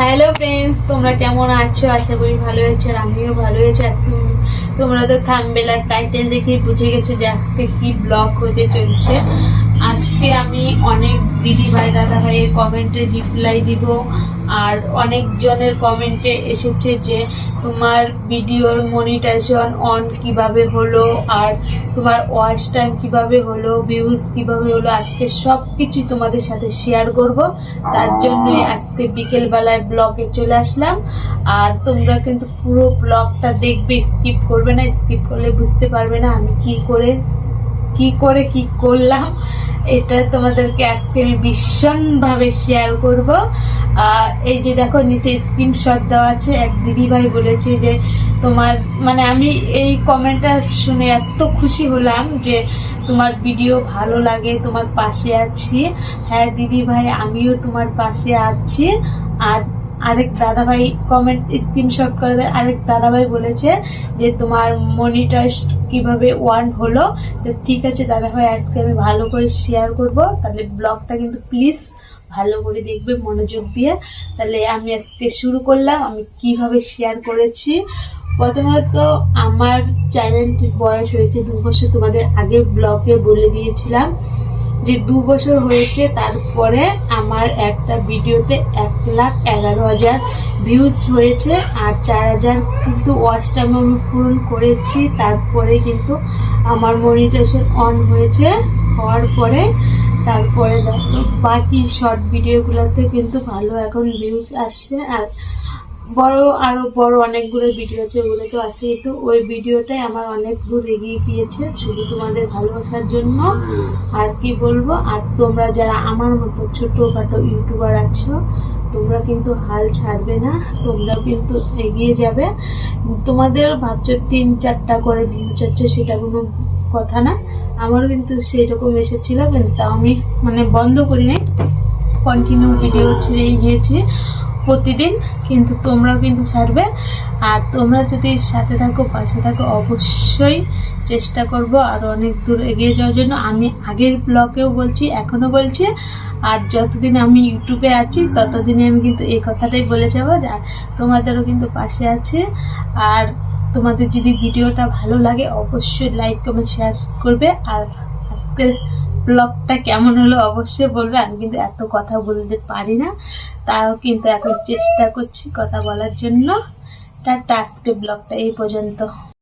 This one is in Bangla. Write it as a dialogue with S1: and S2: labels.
S1: হ্যালো ফ্রেন্ডস তোমরা কেমন আছো? আশা করি ভালো আছো আমিও ভালো আছি। তোমরা তো থামবেল আর টাইটেল দেখে বুঝে গেছো যে আজকে কি ব্লগ হতে চলছে। আজকে আমি অনেক দিদি ভাই দাদা ভাইয়ের কমেন্টে রিপ্লাই দিব। আর অনেকজনের কমেন্টে এসেছে যে, তোমার ভিডিওর মনিটাইজেশন অন কীভাবে হলো? আর তোমার ওয়াচ টাইম কীভাবে হলো? ভিউজ কীভাবে হলো? আজকে সব কিছুই তোমাদের সাথে শেয়ার করব। তার জন্যই আজকে বিকেলবেলায় ব্লগে চলে আসলাম। আর তোমরা কিন্তু পুরো ব্লগটা দেখবে স্কিপ করবে না স্কিপ করলে বুঝতে পারবে না আমি কি করে কি করে কি করলাম, এটা তোমাদেরকে আজকে আমি ভীষণভাবে শেয়ার করব। এই যে দেখো, নিচে স্ক্রিনশট দেওয়া আছে, এক দিদিভাই বলেছে যে, তোমার মানে আমি এই কমেন্টটা শুনে এত খুশি হলাম যে, তোমার ভিডিও ভালো লাগে, তোমার পাশে আছি। হ্যাঁ দিদি ভাই আমিও তোমার পাশে আছি। আর আরেক দাদাভাই কমেন্ট স্ক্রিনশট করে দেয়। আরেক দাদাভাই বলেছে যে, তোমার মনিটাইজ কীভাবে ওয়ান হলো? তো ঠিক আছে দাদাভাই, আজকে আমি ভালো করে শেয়ার করব। তাহলে ব্লগটা কিন্তু প্লিজ ভালো করে দেখবে মনোযোগ দিয়ে। তাহলে আমি আজকে শুরু করলাম। আমি কীভাবে শেয়ার করেছি? প্রথমত আমার চ্যানেলটির বয়স হয়েছে দু বছর। তোমাদের আগে ব্লগে বলে দিয়েছিলাম। যে দু বছর হয়েছে, তারপরে আমার একটা ভিডিওতে এক লাখ এগারো হাজার ভিউজ হয়েছে আর চার হাজার কিন্তু ওয়াচ টাইম আমি পূরণ করেছি। তারপরে কিন্তু আমার মনিটেশন অন হয়েছে, হওয়ার পরে তারপরে দেখো, বাকি শর্ট ভিডিওগুলোতে কিন্তু ভালো এখন ভিউজ আসছে। আর বড় আরও বড় অনেকগুলো ভিডিও আছে ওগুলো তো আছে। তো ওই ভিডিওটাই আমার অনেক দূর এগিয়ে গিয়েছে, শুধু তোমাদের ভালোবাসার জন্য। আর কি বলব, আর তোমরা যারা আমার মতো ছোটোখাটো ইউটিউবার আছো, তোমরা কিন্তু হাল ছাড়বে না, তোমরাও কিন্তু এগিয়ে যাবে। তোমাদের ভাবছ তিন চারটা করে ভিউজ হচ্ছে সেটা কোনো কথা না। আমারও কিন্তু সেই রকম এসেছিল, কিন্তু তাও আমি মানে বন্ধ করি নাই কন্টিনিউ ভিডিও ছেড়েই গিয়েছি প্রতিদিন, কিন্তু তোমরাও কিন্তু ছাড়বে। আর তোমরা যদি সাথে থাকো, পাশে থাকো, অবশ্যই চেষ্টা করব আর অনেক দূর এগিয়ে যাওয়ার জন্য। আমি আগের ব্লগেও বলছি, এখনও বলছি। আর যতদিন আমি ইউটিউবে আছি ততদিনে আমি কিন্তু এই কথাটাই বলে যাব যে, আর তোমাদেরও কিন্তু পাশে আছে। আর তোমাদের যদি ভিডিওটা ভালো লাগে, অবশ্যই লাইক কমেন্ট শেয়ার করবে। আর আজকের ব্লগটা কেমন হলো অবশ্যই বলবে। আমি কিন্তু এত কথা বলতে পারি না, তাও কিন্তু এখন চেষ্টা করছি কথা বলার জন্য। টাটা আজকে ব্লগটা এই পর্যন্ত।